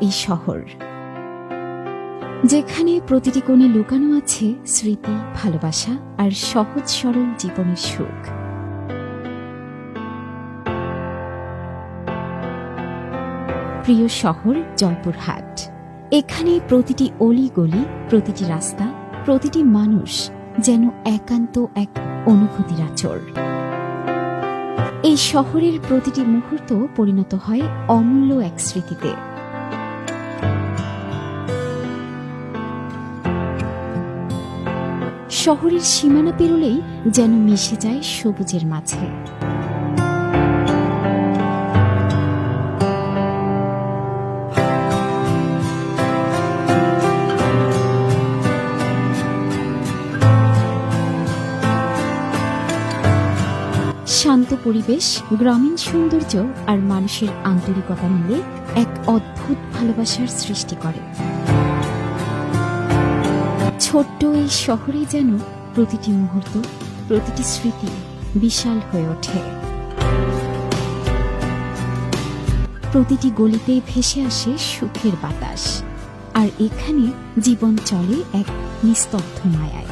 এই শহর। যেখানে প্রতিটি কোণে লুকানো আছে স্মৃতি, ভালোবাসা আর সহজ সরল জীবনের সুখ। প্রিয় শহর জয়পুরহাট। এখানে প্রতিটি অলি গলি প্রতিটি রাস্তা, প্রতিটি মানুষ যেন একান্ত এক অনুভূতির আচর এই শহরের প্রতিটি মুহূর্ত পরিণত হয় অমূল্য এক স্মৃতিতে। শহরের সীমানা পেরোলেই যেন মিশে যায় সবুজের মাঝে। শান্ত পরিবেশ, গ্রামীণ সৌন্দর্য আর মানুষের আন্তরিকতা মিলে এক অদ্ভুত ভালোবাসার সৃষ্টি করে। ছোট্ট এই শহরে যেন প্রতিটি মুহূর্ত, প্রতিটি স্মৃতি বিশাল হয়ে ওঠে। প্রতিটি গলিতে ভেসে আসে সুখের বাতাস, আর এখানে জীবন চলে এক নিস্তব্ধ মায়ায়।